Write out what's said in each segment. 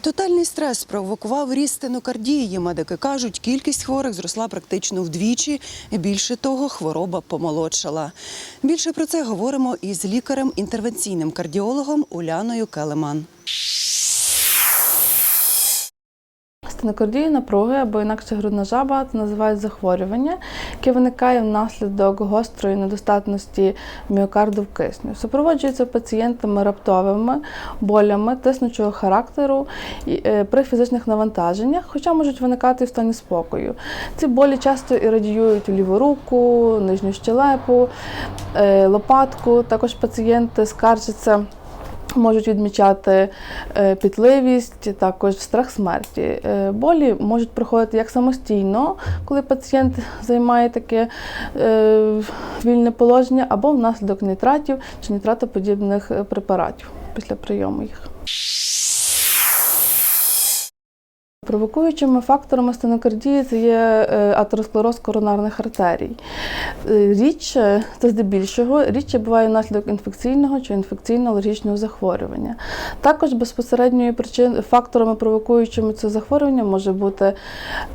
Тотальний стрес спровокував ріст стенокардії. Медики кажуть, кількість хворих зросла практично вдвічі. Більше того, хвороба помолодшала. Більше про це говоримо із лікарем-інтервенційним кардіологом Уляною Келеман. Стенокардія напруги або інакше грудна жаба це називають захворювання, яке виникає внаслідок гострої недостатності міокарду в кисню. Супроводжується пацієнтами раптовими болями тиснучого характеру е, при фізичних навантаженнях, хоча можуть виникати в стані спокою. Ці болі часто і радіюють ліву руку, нижню щелепу, е, лопатку. Також пацієнти скаржаться. Можуть відмічати е, пітливість, також страх смерті. Е, Болі можуть проходити як самостійно, коли пацієнт займає таке е, вільне положення, або внаслідок нітратів чи нітратоподібних е, препаратів після прийому їх. Провокуючими факторами стенокардії це є е, атеросклероз коронарних артерій. Е, Рідше, це здебільшого, рідше буває внаслідок інфекційного чи інфекційно-алергічного захворювання. Також безпосередньою причин, факторами, провокуючими це захворювання, може бути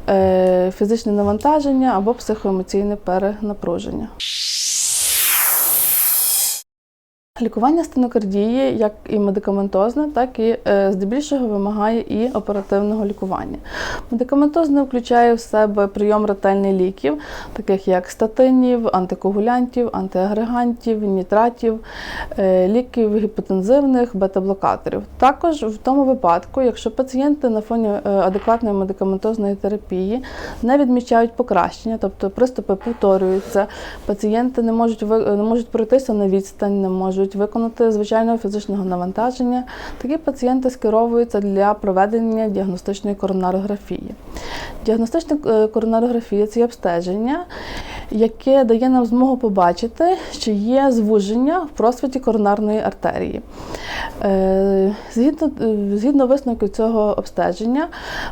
е, фізичне навантаження або психоемоційне перенапруження. Лікування стенокардії, як і медикаментозне, так і е, здебільшого вимагає і оперативного лікування. Медикаментозне включає в себе прийом ретельних ліків, таких як статинів, антикоагулянтів, антиагрегантів, нітратів, е, ліків гіпотензивних, бета-блокаторів. Також в тому випадку, якщо пацієнти на фоні е, адекватної медикаментозної терапії не відмічають покращення, тобто приступи повторюються, пацієнти не можуть не можуть пройтися на відстань, не можуть виконати звичайного фізичного навантаження. Такі пацієнти скеровуються для проведення діагностичної коронарографії. Діагностична е, коронарографія це обстеження, яке дає нам змогу побачити, чи є звуження в просвіті коронарної артерії. Е, Згідно, е, згідно висновків цього обстеження,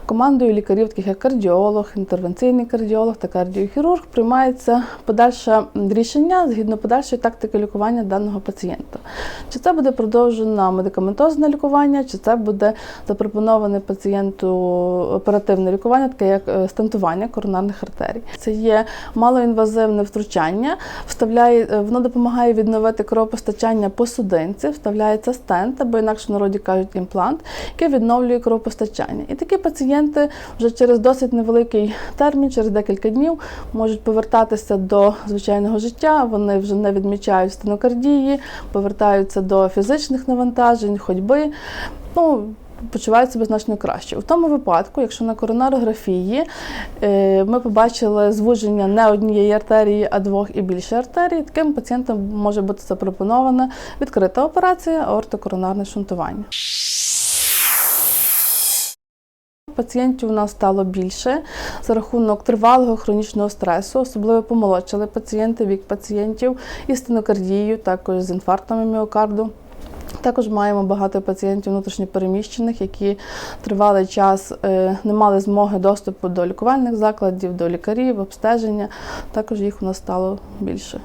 командою лікарів, таких як кардіолог, інтервенційний кардіолог та кардіохірург, приймається подальше рішення згідно подальшої тактики лікування даного пацієнта. Чи це буде продовжено медикаментозне лікування, чи це буде запропоноване пацієнту оперативне лікування, таке як е, стентування коронарних артерій. Це є малоінвазивне втручання, вставляє, е, воно допомагає відновити кровопостачання по судинці, вставляється стент, або інакше в народі кажуть імплант, який відновлює кровопостачання. І такі пацієнти вже через досить невеликий термін, через декілька днів, можуть повертатися до звичайного життя. Вони вже не відмічають стенокардії, повертаються до фізичних навантажень, ходьби. Ну, Почувають себе значно краще. У тому випадку, якщо на коронарографії е, ми побачили звуження не однієї артерії, а двох і більше артерій, таким пацієнтам може бути запропонована відкрита операція аортокоронарне шунтування. Пацієнтів у нас стало більше за рахунок тривалого хронічного стресу, особливо помолодшали пацієнти, вік пацієнтів із стенокардією, також з інфарктами міокарду. Також маємо багато пацієнтів внутрішньопереміщених, які тривалий час е, не мали змоги доступу до лікувальних закладів, до лікарів, обстеження. Також їх у нас стало більше.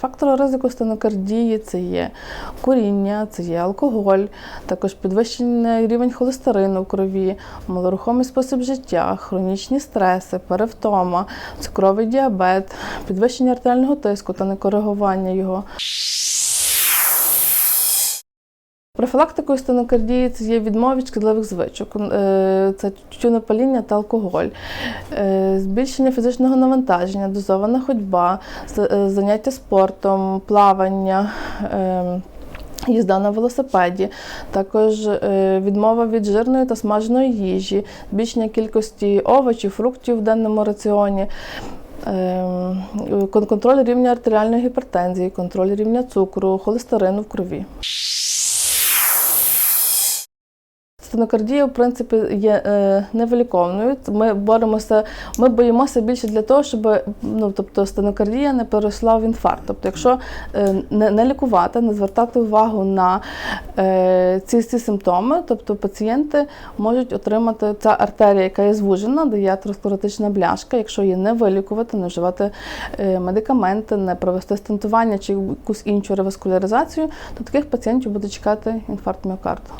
Фактори ризику стенокардії це є куріння, це є алкоголь, також підвищений рівень холестерину в крові, малорухомий спосіб життя, хронічні стреси, перевтома, цукровий діабет, підвищення артеріального тиску та некоригування його. Профілактикою стенокардії це є відмова від шкідливих звичок, е, це тютюнопаління та алкоголь, е, збільшення фізичного навантаження, дозована ходьба, е, заняття спортом, плавання. Їзда на велосипеді, також відмова від жирної та смаженої їжі, збільшення кількості овочів, фруктів в денному раціоні, контроль рівня артеріальної гіпертензії, контроль рівня цукру, холестерину в крові. Стенокардія, в принципі, є е, невиліковною. Ми боремося, ми боїмося більше для того, щоб ну, тобто, стенокардія не переросла в інфаркт. Тобто, якщо е, не, не лікувати, не звертати увагу на е, ці, ці симптоми, тобто пацієнти можуть отримати ця артерія, яка є звужена, де є атеросклеротична бляшка. Якщо її не вилікувати, не вживати е, медикаменти, не провести стентування чи якусь іншу реваскуляризацію, то таких пацієнтів буде чекати інфаркт міокарду.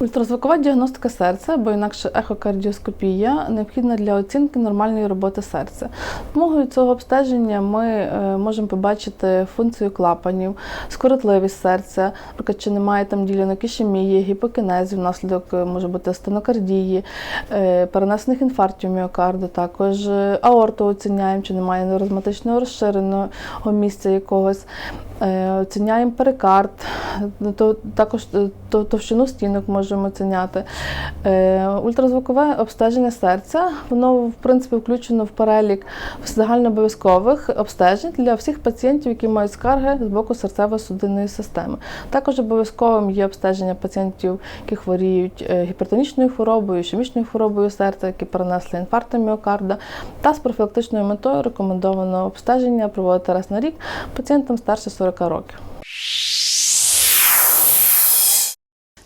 Ультразвукова діагностика серця або інакше ехокардіоскопія необхідна для оцінки нормальної роботи серця. Допомогою цього обстеження ми е, можемо побачити функцію клапанів, скоротливість серця, наприклад, чи немає там ділянок ішемії, гіпокінезів, внаслідок е, може бути стенокардії, е, перенесених інфарктів міокарду, також аорту оціняємо, чи немає нейрозматичного розширеного місця якогось. Оціняємо перикард, також то- товщину стінок можемо оціняти. Е, Ультразвукове обстеження серця, воно в принципі включено в перелік загальнообов'язкових обстежень для всіх пацієнтів, які мають скарги з боку серцево-судинної системи. Також обов'язковим є обстеження пацієнтів, які хворіють е, гіпертонічною хворобою, ішемічною хворобою серця, які перенесли інфаркт міокарда, та з профілактичною метою рекомендовано обстеження проводити раз на рік пацієнтам старше 40 років.